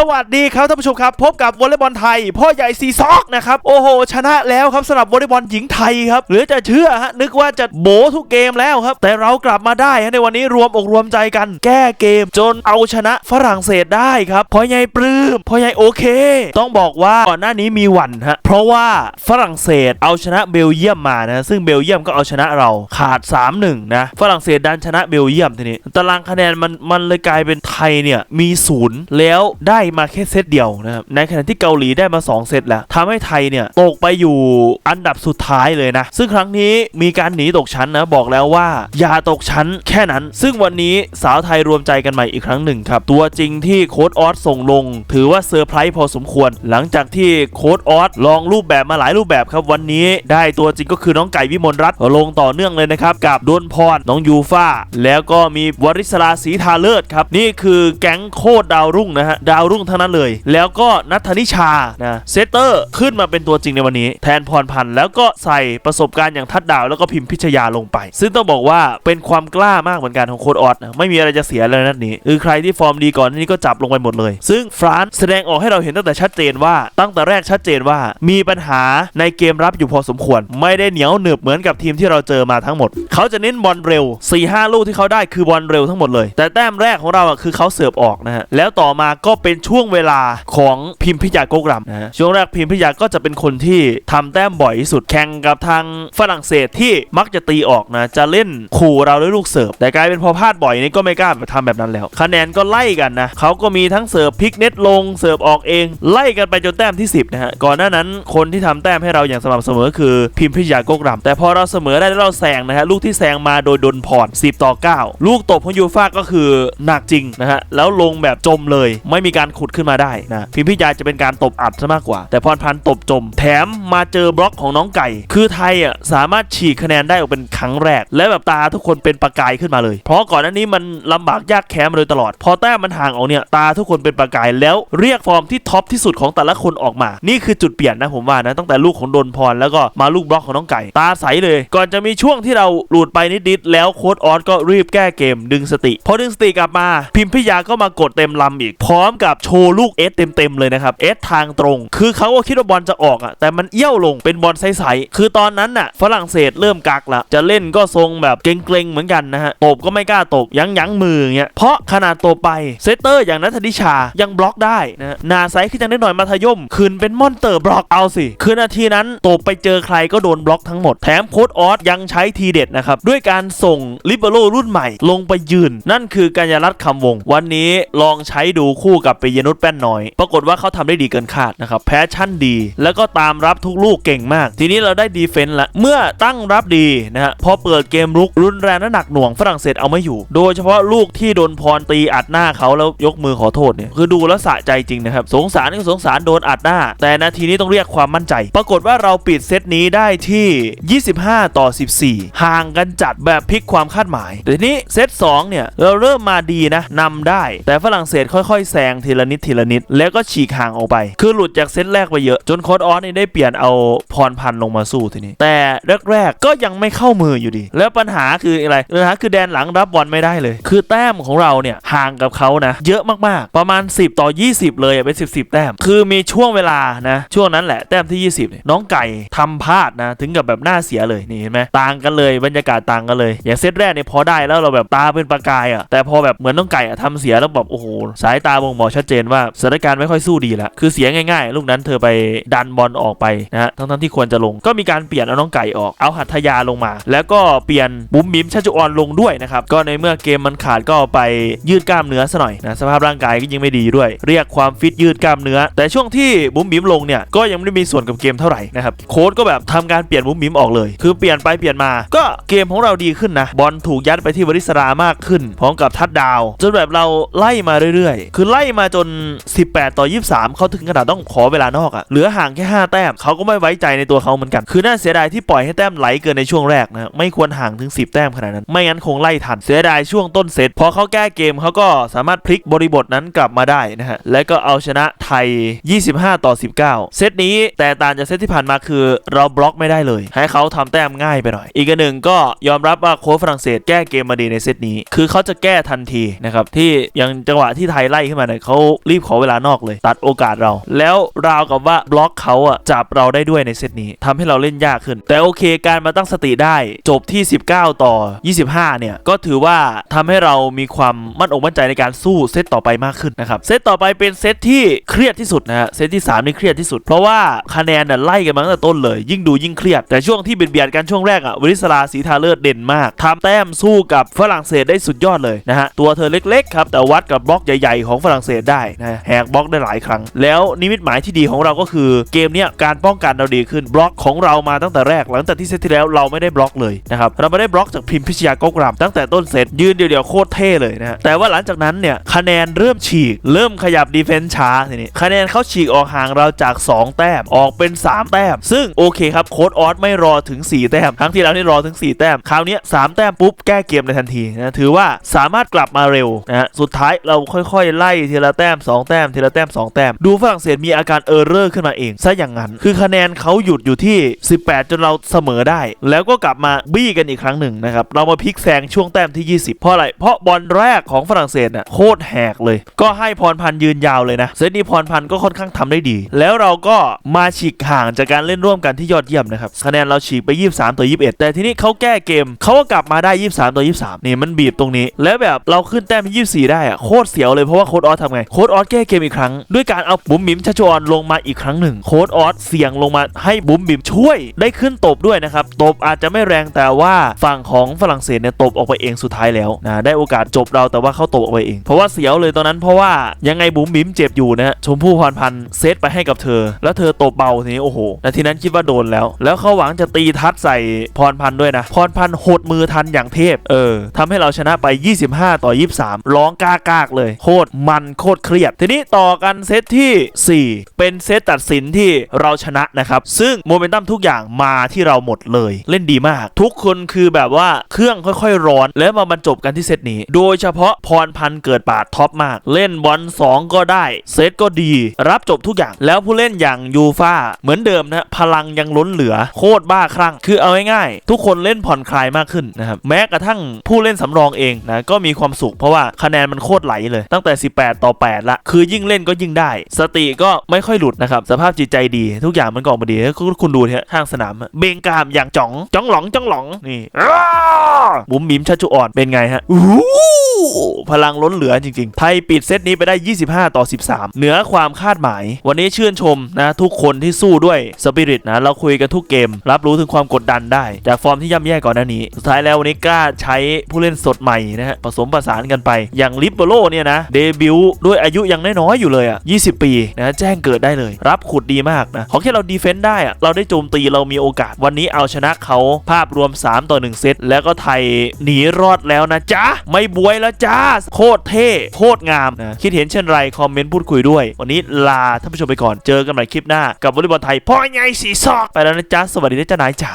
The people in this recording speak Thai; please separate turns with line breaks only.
สวัสดีครับท่านผู้ชมครับ พบกับวอลเลย์บอลไทย พ่อใหญ่ซีซอกนะครับโอ้โห ชนะแล้วครับสำหรับวอลเลย์บอลหญิงไทยครับหรือจะเชื่อฮะนึกว่าจะโบทุกเกมแล้วครับ แต่เรากลับมาได้ฮะในวันนี้รวมอกรวมใจกัน แก้เกมจนเอาชนะฝรั่งเศสได้ครับพ่อใหญ่ปลื้มพ่อใหญ่โอเค ต้องบอกว่าก่อนหน้านี้มีหวั่นฮะเพราะว่าฝรั่งเศสเอาชนะเบลเยียมมานะซึ่งเบลเยียมก็เอาชนะเราขาด 3-1 นะฝรั่งเศสดันชนะเบลเยียมทีนี้ตารางคะแนนมันมันเลยกลายเป็นไทยเนี่ยมีศูนย์แล้วได้มาแค่เซตเดียวนะครับในขณะที่เกาหลีได้มา 2 เซตแล้วทำให้ไทยเนี่ยตกไปอยู่อันดับสุดท้ายเลยนะ ซึ่งครั้งนี้มีการหนีตกชั้นนะบอกแล้วว่า อย่าตกชั้นแค่นั้น ซึ่งวันนี้สาวไทยรวมใจกันใหม่อีกครั้งหนึ่งครับ ตัวจริงที่โค้ดออสส่งลง ถือว่าเซอร์ไพรส์พอสมควร หลังจากที่โค้ดออสลองรูปแบบมาหลายรูปแบบครับวันนี้ได้ตัวจริงก็คือน้องไก่วิมลรัตน์ลงต่อเนื่องเลยนะครับกับดวนพรน้องยูฟ่าแล้วก็มีวริศราศรีทาเลิศครับนี่คือแก๊งโคตรดาวรุ่งนะฮะดาวรุ่งทั้งนั้นเลย แล้วก็นัทธนิชานะเซตเตอร์ขึ้นมาเป็นตัวจริงในวันนี้ แทนพรพันธ์แล้วก็ใส่ประสบการณ์อย่างทัดดาวแล้วก็พิมพ์พิชยาลงไป ซึ่งต้องบอกว่าเป็นความกล้ามากเหมือนกันของโคดออสนะไม่มีอะไรจะเสียเลยนัดนี้คือใครที่ฟอร์มดีก่อนนี้ก็จับลงไปหมดเลย ซึ่งฟรานซ์แสดงออกให้เราเห็นตั้งแต่ชัดเจนว่าตั้งแต่แรกชัดเจนว่ามีปัญหาในเกมรับอยู่พอสมควร ไม่ได้เหนียวหนึบเหมือนกับทีมที่เราเจอมาทั้งหมด เขาจะเน้นบอลเร็ว 4-5 ลูกที่เขาได้คือบอลเร็วทั้งหมดเลย แต่แต้มแรกของเราอะคือเขาเสิร์ฟออกนะฮะแล้วต่อมาก็เป็นช่วงเวลาของพิมพิยาโกกรัมนะฮะช่วงแรกพิมพิยาก็จะเป็นคนที่ทำแต้มบ่อยที่สุดแข่งกับทางฝรั่งเศสที่มักจะตีออกนะจะเล่นขู่เราด้วยลูกเสิร์ฟแต่กลายเป็นพอพลาดบ่อยนี่ก็ไม่กล้าทำแบบนั้นแล้ว คะแนนก็ไล่กันนะเขาก็มีทั้งเสิร์ฟพลิกเน็ตลงเสิร์ฟออกเอง ไล่กันไปจนแต้มที่ 10นะฮะก่อนหน้านั้นคนที่ทำแต้มให้เราอย่างสม่ำเสมอคือพิมพิยาโกกรัมแต่พอเราเสมอได้แล้วเราแซงนะฮะลูกที่แซงมาโดยดนพร10 ต่อ 9 ลูกตบของยูฟ่าก็คือหนักจริงนะฮะแล้วลงแบบจมเลย ไม่มีการขุดขึ้นมาได้นะพิมพิยาจะเป็นการตบอัดซะมากกว่า แต่พรพันธ์ตบจม แถมมาเจอบล็อกของน้องไก่ คือไทยอะสามารถฉีกคะแนนได้ออกเป็นครั้งแรก และแบบตาทุกคนเป็นประกายขึ้นมาเลย เพราะก่อนหน้านี้มันลำบากยากแค้นมาโดยตลอด พอแต้มมันห่างออกเนี่ยตาทุกคนเป็นประกายแล้วเรียกฟอร์มที่ท็อปที่สุดของแต่ละคนออกมา นี่คือจุดเปลี่ยนนะผมว่านะตั้งแต่ลูกของดนพรแล้วก็มาลูกบล็อกของน้องไก่ ตาใสเลย ก่อนจะมีช่วงที่เราหลุดไปนิดๆแล้วโค้ดออสก็รีบแก้เกมดึงสติพอดึงสติกลับมา พิมพิยาก็มากดเต็มลำอีก พร้อมกับโชว์ลูกเอสเต็มๆเลยนะครับเอสทางตรง คือเขาก็คิดว่าบอลจะออกอะแต่มันเอี้ยวลงเป็นบอลใสๆคือตอนนั้นน่ะฝรั่งเศสเริ่มกักละจะเล่นก็ทรงแบบเกรงๆเหมือนกันนะฮะตบก็ไม่กล้าตบยั้งยั้งมือเงี้ยเพราะขนาดตบไปเซตเตอร์อย่างนัทธิชายังบล็อกได้นะฮะหนาไซส์ขึ้นจังได้หน่อยมัธยม คืนเป็นมอนเตอร์บล็อกเอาสิคือนาทีนั้นตบไปเจอใครก็โดนบล็อกทั้งหมดแถมโค้ดออสยังใช้ทีเด็ดนะครับด้วยการส่งลิเบโรรุ่นใหม่ ลงไปยืน นั่นคือกัญญรัตน์คำวง วันนี้ลองใช้ดูคู่กับปิยนุชแป้นน้อย ปรากฏว่าเขาทำได้ดีเกินคาดนะครับแพชชั่นดี แล้วก็ตามรับทุกลูกเก่งมาก ทีนี้เราได้ดีเฟนต์ละเมื่อตั้งรับดีนะฮะพอเปิดเกมรุกรุนแรงและหนักหน่วงฝรั่งเศสเอาไม่อยู่ โดยเฉพาะลูกที่โดนพรตีอัดหน้าเขาแล้วยกมือขอโทษเนี่ยคือดูแล้วสะใจจริงนะครับสงสารก็สงสารโดนอัดหน้า แต่นาทีนี้ต้องเรียกความมั่นใจ ปรากฏว่าเราปิดเซตนี้ได้ที่ 25 ต่อ 14 ห่างกันจัดแบบพลิกความคาดหมายแต่ทีนี้เซต2เนี่ยเราเริ่มมาดีนะนำได้ แต่ฝรั่งเศสค่อยๆแซงทีละนิดทีละนิด แล้วก็ฉีกห่างออกไป คือหลุดจากเซตแรกไปเยอะ จนโค้ดออสนี่ได้เปลี่ยนเอาพรพันธ์ลงมาสู้ทีนี้ แต่แรกๆก็ยังไม่เข้ามืออยู่ดี แล้วปัญหาคืออะไรปัญหาคือแดนหลังรับบอลไม่ได้เลย คือแต้มของเราเนี่ยห่างกับเขานะ เยอะมากๆ ประมาณ 10 ต่อ 20 เลยเป็น 10 10 แต้ม คือมีช่วงเวลานะช่วงนั้นแหละแต้มที่ 20 น้องไก่ทำพลาดนะถึงกับแบบหน้าเสียเลยนี่เห็นไหมต่างกันเลยบรรยากาศต่างกันเลย อย่างเซตแรกเนี่ยพอได้แล้วเราแบบตาเป็นประกายอะแต่พอแบบเหมือนน้องไก่อะทำเสียแล้วแบบโอ้โหสายตาบ่งบอกชัดเจนว่าสถานการณ์ไม่ค่อยสู้ดีละคือเสียง่ายๆ ลูกนั้นเธอไปดันบอลออกไปนะฮะทั้งๆที่ควรจะลงก็มีการเปลี่ยนเอาน้องไก่ออกเอาหัตถยาลงมา แล้วก็เปลี่ยนบุ๋มบิมชัชออนลงด้วยนะครับก็ในเมื่อเกมมันขาดก็ไปยืดกล้ามเนื้อซะหน่อยนะสภาพร่างกายก็ยังไม่ดีด้วย เรียกความฟิตยืดกล้ามเนื้อ แต่ช่วงที่บุ๋มบิมลงเนี่ยก็ยังไม่ได้มีส่วนกับเกมเท่าไหร่นะครับโค้ดก็แบบทำการเปลี่ยนบุ๋มบิมออกเลย คือเปลี่ยนไปเปลี่ยนมา ก็เกมของเราดีขึ้นนะบอลถูกยัดไปที่วริศรามากขึ้นพร้อมกับทัดดาวจนแบบเราไล่มาเรื่อยๆ คือไล่มาจจน 18 ต่อ 23 เขาถึงขนาดต้องขอเวลานอกอะเหลือห่างแค่ 5 แต้มเขาก็ไม่ไว้ใจในตัวเขาเหมือนกัน คือน่าเสียดายที่ปล่อยให้แต้มไหลเกินในช่วงแรกนะไม่ควรห่างถึง 10 แต้มขนาดนั้น ไม่งั้นคงไล่ทันเสียดายช่วงต้นเซตพอเขาแก้เกมเขาก็สามารถพลิกบริบทนั้นกลับมาได้นะฮะและก็เอาชนะไทย 25 ต่อ 19 เซตนี้แต่ต่างจากเซตที่ผ่านมาคือ เราบล็อกไม่ได้เลย ให้เขาทำแต้มง่ายไปหน่อย อีกหนึ่งก็ยอมรับว่าโค้ชฝรั่งเศสแก้เกมมาดีในเซตนี้ คือเขาจะแก้ทันทีนะครับที่ยังจังหวะที่ไทยไล่ขึ้นมาเนี่ยเขารีบขอเวลานอกเลย ตัดโอกาสเรา แล้วราวกับว่าบล็อกเขาอะจับเราได้ด้วยในเซตนี้ทำให้เราเล่นยากขึ้น แต่โอเคการมาตั้งสติได้จบที่ 19 ต่อ 25 เนี่ย ก็ถือว่าทำให้เรามีความมั่นอกมั่นใจในการสู้เซตต่อไปมากขึ้นนะครับเซตต่อไปเป็นเซตที่เครียดที่สุดนะฮะเซตที่ 3 นี่เครียดที่สุด เพราะว่าคะแนนน่ะไล่กันมาตั้งแต่ต้นเลย ยิ่งดูยิ่งเครียด แต่ช่วงที่เบียดเบียดกันช่วงแรกอะวริศราศรีทาเลิศเด่นมากทำแต้มสู้กับฝรั่งเศสได้สุดยอดเลยนะฮะตัวเธอเล็กๆครับแต่วัดกับบล็อกใหญ่ๆของฝรั่งเศสได้นะแหกบล็อกได้หลายครั้ง แล้วนิมิตหมายที่ดีของเราก็คือเกมเนี้ยการป้องกันเราดีขึ้นบล็อกของเรามาตั้งแต่แรกหลังจากที่เซตที่แล้วเราไม่ได้บล็อกเลยนะครับเราไม่ได้บล็อกจากพิมพิชยากกรำตั้งแต่ต้นเซตยืนเดียวๆโคตรเท่เลยนะฮะแต่ว่าหลังจากนั้นเนี่ยคะแนนเริ่มฉีก เริ่มขยับดีเฟนซ์ช้าทีนี้คะแนนเขาฉีกออกห่างเราจาก 2 แต้มออกเป็น 3 แต้ม ซึ่งโอเคครับโค้ดออสไม่รอถึง 4 แต้มครั้งที่แล้วนี่รอถึง 4 แต้มคราวนี้ย3แต้มปุ๊บแก้เกมในทันทีนะถือว่าสามารถกลับมาเร็วนะสุดท้ายเราค่อยๆ ไล่ทีละแต้ม 2 แต้มทีละแต้ม 2 แต้ม ดูฝรั่งเศสมีอาการเออร์เรอร์ขึ้นมาเองซะอย่างนั้น คือคะแนนเขาหยุดอยู่ที่ 18 จนเราเสมอได้ แล้วก็กลับมาบี้กันอีกครั้งหนึ่งนะครับเรามาพลิกแซงช่วงแต้มที่ 20 เพราะอะไร เพราะบอลแรกของฝรั่งเศสน่ะโคตรแหกเลย ก็ให้พรพันธ์ยืนยาวเลยนะเซนีพรพันธ์ก็ค่อนข้างทำได้ดี แล้วเราก็มาฉีกห่างจากการเล่นร่วมกันที่ยอดเยี่ยมนะครับคะแนนเราฉีกไป 23 ต่อ 21 แต่ทีนี้เขาแก้เกมเขาก็กลับมาได้ 23 ต่อ 23 นี่มันบีบตรงนี้ แล้วแบบเราขึ้นแต้มที่24 ได้อะโคตรเสียวเลยเพราะว่าโค้ดออสทำไงโค้ดออสแก้เกมอีกครั้ง ด้วยการเอาบุ๋มบิมชัชวอนลงมาอีกครั้งหนึ่งโค้ดออสเสี่ยงลงมาให้บุ๋มบิมช่วยได้ขึ้นตบด้วยนะครับตบอาจจะไม่แรงแต่ว่าฝั่งของฝรั่งเศสเนี่ยตบออกไปเองสุดท้ายแล้วนะได้โอกาสจบเราแต่ว่าเขาตบออกไปเอง เพราะว่าเสียวเลยตอนนั้นเพราะว่ายังไงบุ๋มบิมเจ็บอยู่นะชมพู่พรพันธ์เซตไปให้กับเธอ แล้วเธอตบเบาทีนี้โอ้โหนาทีนั้นคิดว่าโดนแล้ว แล้วเขาหวังจะตีทัดใส่พรพันธ์ด้วยนะพรพันธ์หดมือทันอย่างเทพเออทำให้เราชนะไป 25 ต่อ 23 ร้องกากากเลย โคตรมันโคตรเครียด ทีนี้ต่อกันเซตที่ 4 เป็นเซตตัดสินที่เราชนะนะครับ ซึ่งโมเมนตัมทุกอย่างมาที่เราหมดเลย เล่นดีมาก ทุกคนคือแบบว่าเครื่องค่อยๆร้อน แล้วมาบรรจบกันที่เซตนี้ โดยเฉพาะพรพันธ์เกิดปาดท็อปมาก เล่นบอล2 ก็ได้ เซตก็ดี รับจบทุกอย่าง แล้วผู้เล่นอย่างยูฟาเหมือนเดิมนะพลังยังล้นเหลือโคตรบ้าคลั่งคือเอาง่ายๆทุกคนเล่นผ่อนคลายมากขึ้นนะครับแม้กระทั่งผู้เล่นสำรองเองนะก็มีความสุขเพราะว่าคะแนนมันโคตรไหลเลย ตั้งแต่ 18 ต่อ8ละ คือยิ่งเล่นก็ยิ่งได้ สติก็ไม่ค่อยหลุดนะครับ สภาพจิตใจดี ทุกอย่างมันก็ออกมาดีคุณคุณดูเนี่ยข้างสนามอะเบงกามอย่างจ๋องจ้องหลองจ้องหลองนี่อ้าบุ๋มบิมชัชจุอ่อนเป็นไงฮะอู้หูพลังล้นเหลือจริงๆ ไทยปิดเซตนี้ไปได้ 25 ต่อ 13 เหนือความคาดหมาย วันนี้ชื่นชมนะทุกคนที่สู้ด้วยสปิริตนะเราคุยกันทุกเกม รับรู้ถึงความกดดันได้ จากฟอร์มที่ย่ำแย่ก่อนหน้านี้ สุดท้ายแล้ววันนี้กล้าใช้ผู้เล่นสดใหม่นะฮะผสมประสานกันไป อย่างลิปเบโรเนี่ยนะเดบิวต์ด้วยอายุยังน้อยๆอยู่เลยอะ 20 ปีนะแจ้งเกิดได้เลย รับขุดดีมากนะ ขอแค่เราดีเฟนต์ได้อะ เราได้โจมตีเรามีโอกาส วันนี้เอาชนะเขาภาพรวม 3 ต่อ 1 เซต แล้วก็ไทยหนีรอดแล้วนะจ๊ะ ไม่บวยแล้วจ้า โคตรเท่ โคตรงามนะคิดเห็นเช่นไร คอมเมนต์พูดคุยด้วย วันนี้ลาท่านผู้ชมไปก่อน เจอกันใหม่คลิปหน้ากับวอลเลย์บอลไทยพ่อใหญ่สีซอก ไปแล้วนะจ๊ะ สวัสดีนะจ๊ะนายจ๋า